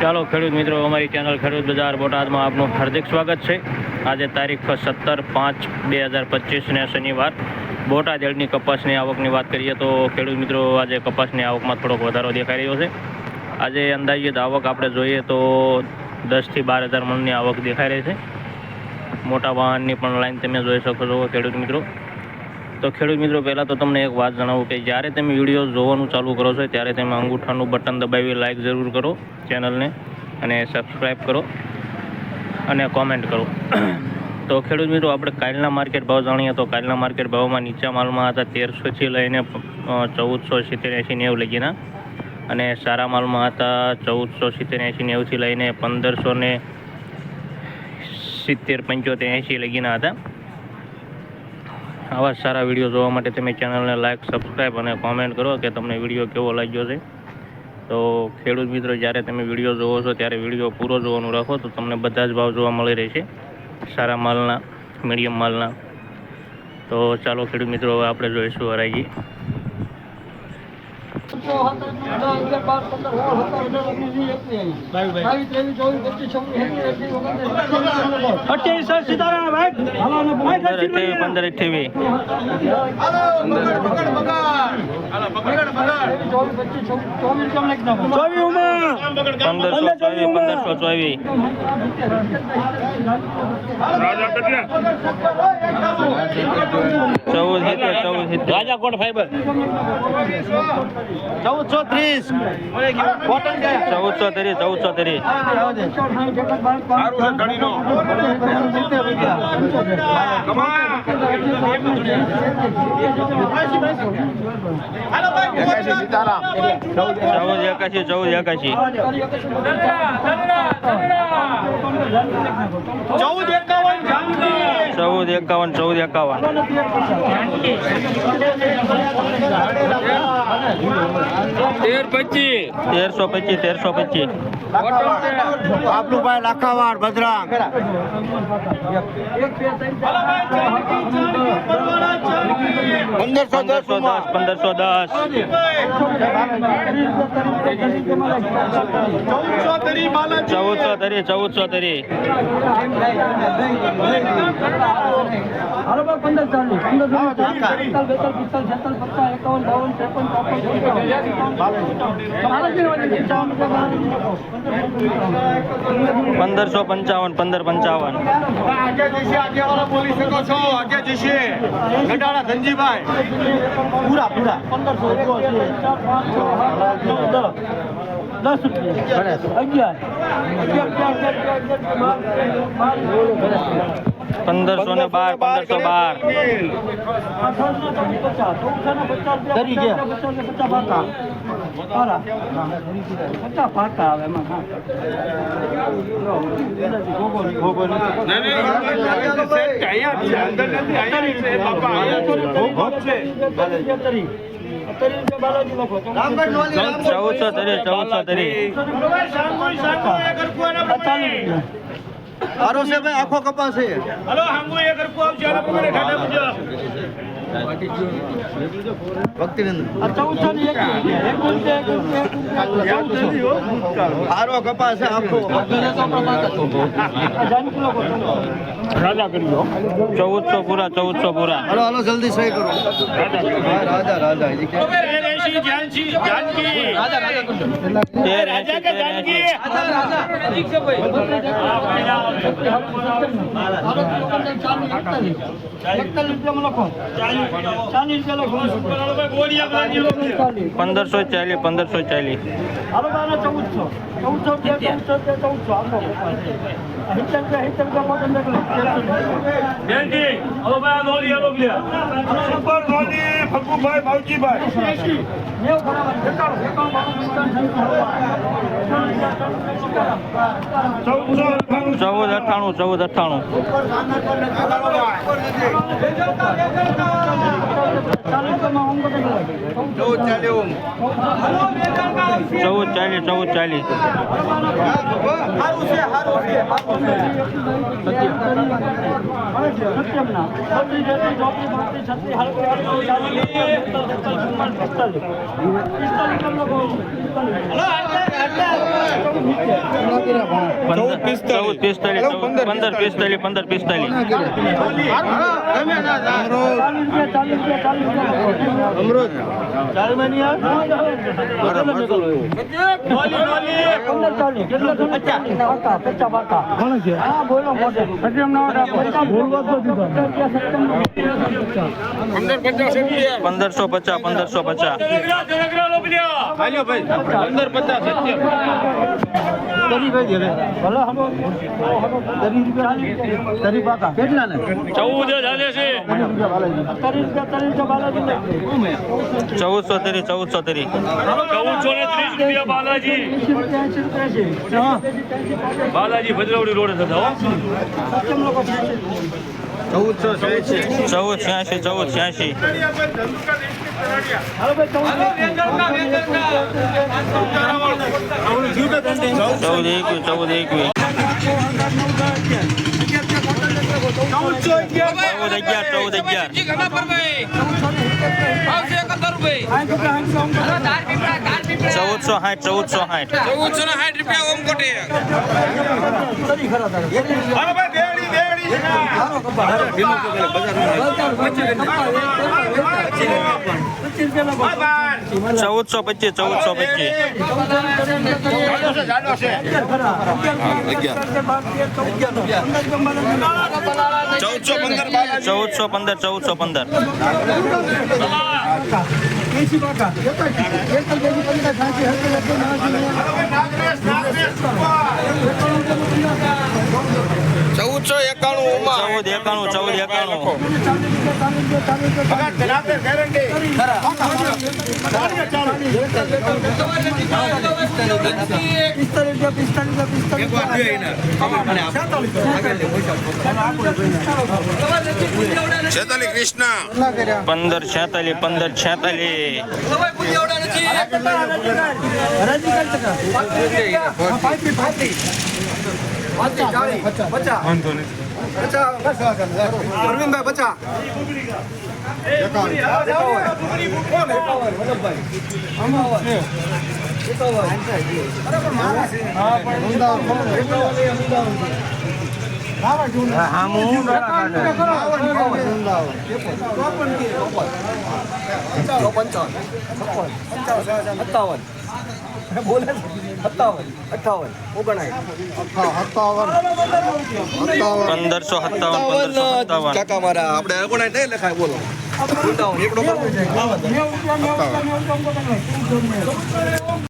ચાલો ખેડૂત મિત્રો, અમારી ચેનલ ખેડૂત બજાર બોટાદમાં આપનું હાર્દિક સ્વાગત છે. આજે તારીખ સત્તર પાંચ બે હજાર પચીસને શનિવાર. બોટાદ એડની કપાસની આવકની વાત કરીએ તો ખેડૂત મિત્રો, આજે કપાસની આવકમાં થોડોક વધારો દેખાઈ રહ્યો છે. આજે અંદાજિત આવક આપણે જોઈએ તો દસથી બાર હજાર મણની આવક દેખાઈ રહી છે. મોટા વાહનની પણ લાઈન તમે જોઈ શકો છો ખેડૂત મિત્રો. તો ખેડૂત મિત્રો, પહેલાં તો તમને એક વાત જણાવું કે જ્યારે તમે વીડિયો જોવાનું ચાલુ કરો છો, ત્યારે તમે અંગૂઠાનું બટન દબાવી લાઇક જરૂર કરો ચેનલને અને સબસ્ક્રાઈબ કરો અને કોમેન્ટ કરો. તો ખેડૂત મિત્રો, આપણે કાલના માર્કેટ ભાવ જાણીએ તો કાલના માર્કેટ ભાવમાં નીચા માલમાં હતા તેરસોથી લઈને ચૌદસો સિત્તેર એંસી નેવું લગીના. અને સારા માલમાં હતા ચૌદસો સિત્તેર એંસી નેવુંથી લઈને પંદરસો ને સિત્તેર પંચોતેર એંસી લગીના હતા. આવા સારા વીડિયો જોવા માટે તમે ચેનલને લાઇક સબસ્ક્રાઈબ અને કોમેન્ટ કરો કે તમને વીડિયો કેવો લાગ્યો છે. તો ખેડૂત મિત્રો, જ્યારે તમે વીડિયો જોવો છો, ત્યારે વીડિયો પૂરો જોવાનું રાખો તો તમને બધા જ ભાવ જોવા મળી રહેશે. સારા માલના મીડિયમ માલના. તો ચાલો ખેડૂત મિત્રો, હવે આપણે જોઈશું હરાજી. અઠ્યાવીસ સીતારામ પંદર પંદર અઠ્યાવીસ પંદરસો ચોવીસ પંદરસો ચોવીસ. ચૌદ સિત્તેર ચૌદ સિત્તેર. રાજાકોટ ફાઈબર ચૌદસો ત્રીસ. ચૌદસો ત્રીસ ચૌદસો ત્રીસ. ચૌદ એકાશી ચૌદ એકાશી ચૌદ એકાવન ચૌદ એકાવન ચૌદ એકાવન. તેર પચીસ. તેરસો પચીસ તેરસો પચીસ બાબલુભાઈ લાખાવાડ ભદ્રાંગ પંદરસો દસ પંદરસો દસ પંદરસો દસ. ચૌદસો તરી ચૌદસો તરી. ચૌદસો તરી બરોબર પંદર ચાલીસ પંદર પંદરસો પંચાવન પંદર પંચાવન આજે જશે આજે બોલી શકો છો આજે જશે ઘટાડા ધનજીભાઈ પૂરા પૂરા પંદરસો દસ રૂપિયા અગિયાર પંદરસો ને બાર પંદરસો બાર ચૌદસો તરી ચૌદસો તરી. સારો છે ભાઈ આખો કપાસ છે. ચૌદસો ની એક એક રૂપિયા એક રૂપિયા સારો કપાસ છે આખો. ચૌદસો પૂરા ચૌદસો પૂરા. હાલો હાલો જલ્દી સહી કરો. હા, રાજા રાજા હજી ક્યાં? તેર એંશી તેર એંશી એકતાલીસ રૂપિયા લખો ચાલીસ રૂપિયા લખો પંદરસો ચાલીસ ચૌદ અઠ્ઠાણું ચૌદ અઠ્ઠાણું ચૌદ ચાલીસ. ચૌદ ચાલીસ પિસ્તાલીસ પિસ્તાલીસ પિસ્તાલીસ પિસ્તાલીસ પિસ્તાલીસ પંદર ચૌદ પંદર પિસ્તાલીસ પંદર પિસ્તાલીસ અમૃત પંદર પચાસ પંદરસો પચાસ પંદરસો પચાસ ચૌદસો તેરી ચૌદસો તેરી. ચૌદસો ને ત્રીસ રૂપિયા બાલાજી. બાલાજી ભદ્રવડી રોડ થતા ચૌદ છ્યાસી ચૌદ છ્યાસી. હાલો ભાઈ ચૌદ ચૌદ એકવીસ ચૌદ એકવીસ ચૌદ અગિયાર ચૌદ અગિયાર ચૌદસો સાઠ ચૌદસો સાઠ ખરા તારે પચીસ રૂપિયા ચૌદસો પચીસ. ચૌદસો પચીસ ચૌદસો પંદર ચૌદસો પંદર ચૌદસો પંદર બેસી પંદર ચૌદસો એકાણું ચૌદ એકાણું છેતાલી કૃષ્ણ પંદર છેતાલીસ પંદર છેતાલીસ અરવિંદભાઈ બચા સત્તાવન પંદરસો સત્તાવન કાકા મારા આપણે અગુણાય નહીં લખાય બોલો. એકડો